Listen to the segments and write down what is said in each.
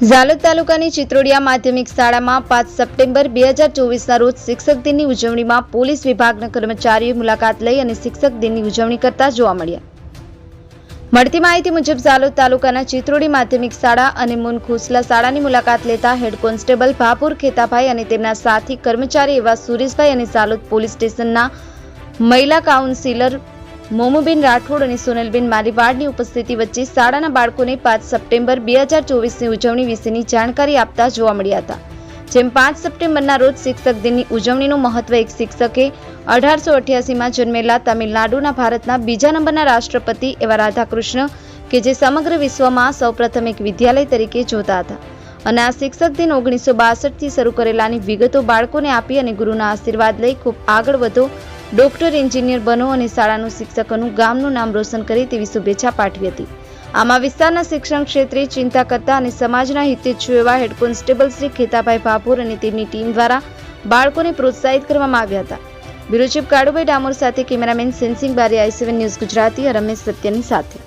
ઝાલોદ તાલુકાની ચિત્રોડિયા માધ્યમિક શાળામાં પાંચ સપ્ટેમ્બર બે હજાર ચોવીસના રોજ શિક્ષક દિનની ઉજવણીમાં પોલીસ વિભાગના કર્મચારીઓએ મુલાકાત લઈ અને શિક્ષક દિનની ઉજવણી કરતા જોવા મળ્યા. મળતી માહિતી મુજબ ઝાલોદ તાલુકાના ચિત્રોડી માધ્યમિક શાળા અને મુનખુસલા શાળાની મુલાકાત લેતા હેડ કોન્સ્ટેબલ ભાપુર ખેતાભાઈ અને તેમના સાથી કર્મચારી એવા સુરેશભાઈ અને ઝાલોદ પોલીસ સ્ટેશનના મહિલા કાઉન્સિલર મોમુબેન રાઠોડ અને સોનલબેન મારીવાડની ઉપસ્થિતિ વચ્ચે શાળાના બાળકોને પાંચ સપ્ટેમ્બર બે હજાર ચોવીસની ઉજવણી વિશેની જાણકારી આપતા જોવા મળ્યા હતા. જેમ પાંચ સપ્ટેમ્બરના રોજ શિક્ષક દિનની ઉજવણીનું મહત્વ એક શિક્ષકે અઢારસો અઠ્યાસીમાં જન્મેલા તમિલનાડુના ભારતના બીજા નંબરના રાષ્ટ્રપતિ એવા રાધાકૃષ્ણ કે જે સમગ્ર વિશ્વમાં સૌપ્રથમ એક વિદ્યાલય તરીકે જોતા હતા. અને આ શિક્ષક દિન ઓગણીસો બાસઠથી શરૂ કરેલાની વિગતો બાળકોને આપી અને ગુરુના આશીર્વાદ લઈ ખૂબ આગળ વધો ડોક્ટર, એન્જિનિયર બનો અને શાળાનું શિક્ષકોનું ગામનું નામ રોશન કરે તેવી શુભેચ્છા પાઠવી હતી. આમાં વિસ્તારના શિક્ષણ ક્ષેત્રે ચિંતા કરતા અને સમાજના હિતેચ્છુ એવા હેડ કોન્સ્ટેબલ શ્રી ખેતાભાઈ ભાભોર અને તેમની ટીમ દ્વારા બાળકોને પ્રોત્સાહિત કરવામાં આવ્યા હતા. બ્યુરો ચીફ કાળુભાઈ ડામોર સાથે cameraman Sensing Bari I seven news Gujarati Ramesh સત્યની સાથે.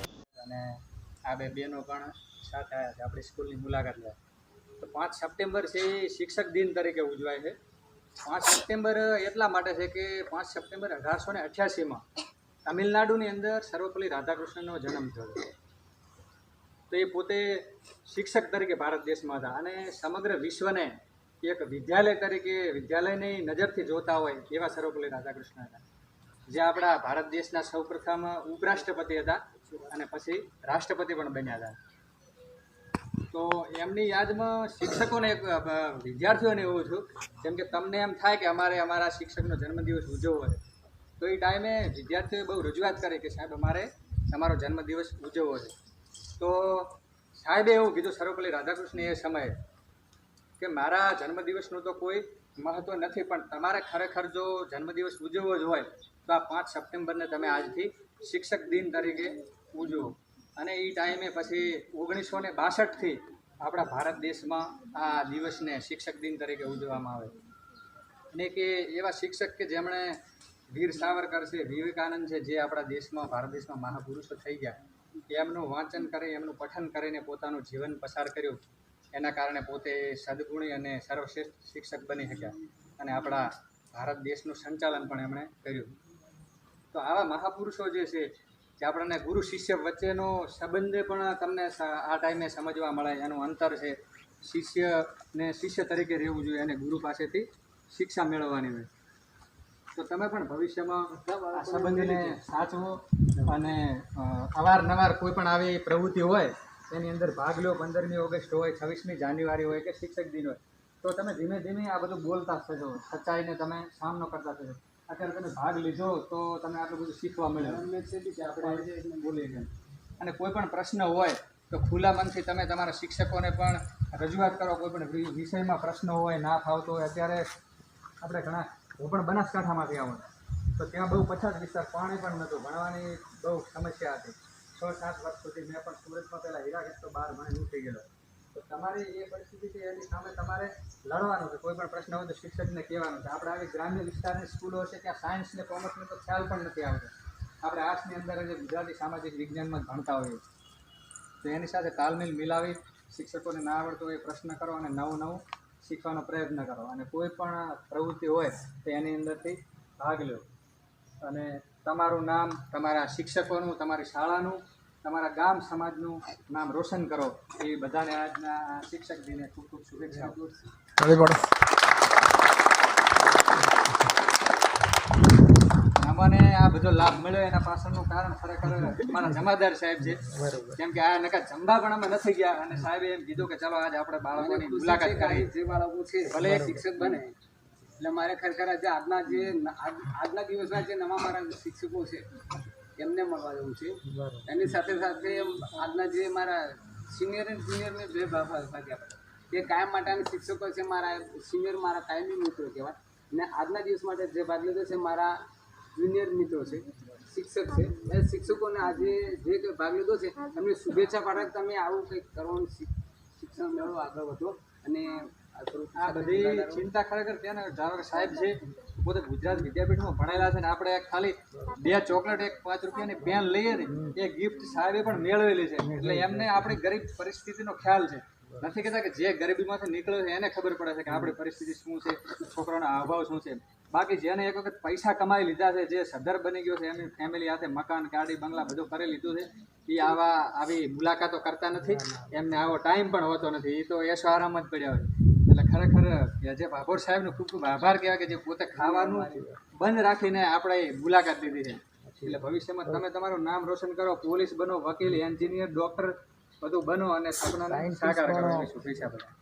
આ બે બહેનો પણ સાથે આપણી સ્કૂલની મુલાકાત લે તો પાંચ સપ્ટેમ્બર છે શિક્ષક દિન તરીકે ઉજવાય છે. પાંચ સપ્ટેમ્બર એટલા માટે છે કે પાંચ સપ્ટેમ્બર અઢારસો ને અઠ્યાસીમાં તમિલનાડુની અંદર સર્વપલ્લી રાધાકૃષ્ણનો જન્મ થયો. તો એ પોતે શિક્ષક તરીકે ભારત દેશમાં હતા અને સમગ્ર વિશ્વને એક વિદ્યાલય તરીકે વિદ્યાલયની નજરથી જોતા હોય એવા સર્વપલ્લી રાધાકૃષ્ણ હતા જે આપણા ભારત દેશના સૌપ્રથમ ઉપરાષ્ટ્રપતિ હતા અને પછી રાષ્ટ્રપતિ પણ બન્યા હતા તો એમની યાદમાં શિક્ષકોને એક વિદ્યાર્થીઓને એવું છું, જેમ કે તમને એમ થાય કે અમારે અમારા શિક્ષકનો જન્મદિવસ ઉજવવો છે. તો એ ટાઈમે વિદ્યાર્થીઓએ બહુ રજૂઆત કરી કે સાહેબ અમારે તમારો જન્મદિવસ ઉજવવો છે. તો સાહેબે એવું કીધું સર્વપલ્લી રાધાકૃષ્ણ, એ સમયે કે મારા જન્મદિવસનું તો કોઈ મહત્ત્વ નથી, પણ તમારે ખરેખર જો જન્મદિવસ ઉજવવો જ હોય, તો આ પાંચ સપ્ટેમ્બરને તમે આજથી શિક્ષક દિન તરીકે ઉજવો. અને એ ટાઈમે પછી ઓગણીસો ને બાસઠથી આપણા ભારત દેશમાં આ દિવસને શિક્ષક દિન તરીકે ઉજવવામાં આવે અને કે એવા શિક્ષક કે જેમણે વીર સાવરકર છે, વિવેકાનંદ છે, જે આપણા દેશમાં, ભારત દેશમાં મહાપુરુષો થઈ ગયા એમનું વાંચન કરી, એમનું પઠન કરીને પોતાનું જીવન પસાર કર્યું, એના કારણે પોતે સદગુણી અને સર્વશ્રેષ્ઠ શિક્ષક બની શક્યા અને આપણા ભારત દેશનું સંચાલન પણ એમણે કર્યું. તો આવા મહાપુરુષો જે છે જે આપણને ગુરુ શિષ્ય વચ્ચેનો સંબંધે પણ તમને આ ટાઈમે સમજવા મળે એનું અંતર છે. શિષ્યને શિષ્ય તરીકે રહેવું જોઈએ અને ગુરુ પાસેથી શિક્ષા મેળવવાની હોય. તો તમે પણ ભવિષ્યમાં આ સંબંધને સાચવો અને અવારનવાર કોઈ પણ આવી પ્રવૃત્તિ હોય તેની અંદર ભાગ લો. પંદરમી ઓગસ્ટ હોય છવ્વીસમી જાન્યુઆરી હોય કે શિક્ષક દિન હોય. તો તમે ધીમે ધીમે આ બધું બોલતા થશો સચ્ચાઈને તમે સામનો કરતા થજો. અત્યારે તમે ભાગ લીધો તો તમે આટલું બધું શીખવા મળ્યું. કે આપણે બોલીએ છીએ. અને કોઈ પણ પ્રશ્ન હોય તો ખુલ્લા મનથી તમે તમારા શિક્ષકોને પણ રજૂઆત કરો. કોઈ પણ વિષયમાં પ્રશ્ન હોય ના ફાવતો હોય અત્યારે આપણે ઘણા હું પણ બનાસકાંઠામાંથી આવું તો ત્યાં બહુ પછાત વિસ્તાર પાણી પણ નહોતું. ભણવાની બહુ સમસ્યા હતી. છ સાત વર્ષ સુધી મેં પણ સુરતમાં પહેલાં હીરાગઢ તો બહાર ભણી ઉઠી ગયેલો તો તમારી એ પરિસ્થિતિ છે એની સામે તમારે લડવાનું છે. કોઈ પણ પ્રશ્ન હોય તો શિક્ષકને કહેવાનું છે. આપણે આવી ગ્રામ્ય વિસ્તારની સ્કૂલો છે ત્યાં સાયન્સ ને કોમર્સનો તો ખ્યાલ પણ નથી આવતો. આપણે આર્ટ્સની અંદર જે ગુજરાતી સામાજિક વિજ્ઞાનમાં ભણતા હોઈએ તો એની સાથે તાલમેલ મિલાવી શિક્ષકોને ના આવડતો હોય પ્રશ્ન કરો અને નવું નવું શીખવાનો પ્રયત્ન કરો. અને કોઈ પણ પ્રવૃત્તિ હોય તો એની અંદરથી ભાગ લો. અને તમારું નામ, તમારા શિક્ષકોનું, તમારી શાળાનું તમારા ગામ સમાજનું નામ રોશન કરો. એ બધાને આજના શિક્ષક દિને ખૂબ ખૂબ શુભેચ્છાઓ. અમને આ બધો લાભ મળ્યો એના પાછળનું કારણ ખરેખર મારા જમાદાર સાહેબ છે. કેમ કે આ નકા જમવા પણ અમે નથી ગયા અને સાહેબે એમ કીધું કે ચાલો આજે આપણે બાળકોની મુલાકાત કરીએ. જે બાળકો છે ભલે ભલે શિક્ષક બને એટલે મારે ખરેખર આજે આજના જે આજના દિવસના જે નવા મારા શિક્ષકો છે એમને મળવા જવું છે. એની સાથે સાથે આજના જે મારા સિનિયર એન્ડ જુનિયરને બે ભાગ ભાગ્યા એ કાયમ માટેના શિક્ષકો છે મારા સિનિયર મારા કાયમી મિત્રો કહેવાય. અને આજના દિવસ માટે જે ભાગ લીધો છે મારા જુનિયર મિત્રો છે શિક્ષક છે. એ શિક્ષકોને આજે જે કંઈ ભાગ લીધો છે એમને શુભેચ્છા પાઠક તમે આવું કંઈક કરવાનું શિક્ષણ મેળવો આગળ વધો. અને આ બધી ચિંતા ખરેખર ત્યાં ને ધારો સાહેબ છે પોતે ગુજરાત વિદ્યાપીઠમાં ભણેલા છે ને આપણે ખાલી બે ચોકલેટ, એક પાંચ રૂપિયાની પેન લઈએ ને, એ ગિફ્ટ સાહેબે પણ મેળવેલી છે. એટલે એમને આપણી ગરીબ પરિસ્થિતિનો ખ્યાલ છે. નથી કહેતા કે જે ગરીબીમાંથી નીકળ્યો છે એને ખબર પડે છે કે આપણી પરિસ્થિતિ શું છે, છોકરાનો અભાવ શું છે. બાકી જેને એક વખત પૈસા કમાઈ લીધા છે, જે સદર બની ગયો છે, એમની ફેમિલી સાથે મકાન, ગાડી, બંગલા બધું કરી લીધું છે એ આવા, આવી મુલાકાતો કરતા નથી. એમને આવો ટાઈમ પણ હોતો નથી. એ તો એસો આરામ જ પડ્યા હોય. એટલે ખરેખર જે ભાભોર સાહેબનો ખૂબ ખૂબ આભાર કહેવાય કે જે પોતે ખાવાનું બંધ રાખીને આપણે મુલાકાત લીધી છે. એટલે ભવિષ્યમાં તમે તમારું નામ રોશન કરો પોલીસ બનો વકીલ એન્જિનિયર ડૉક્ટર બધું બનો અને સપનાને સાકાર કરો. શુભેચ્છા બધા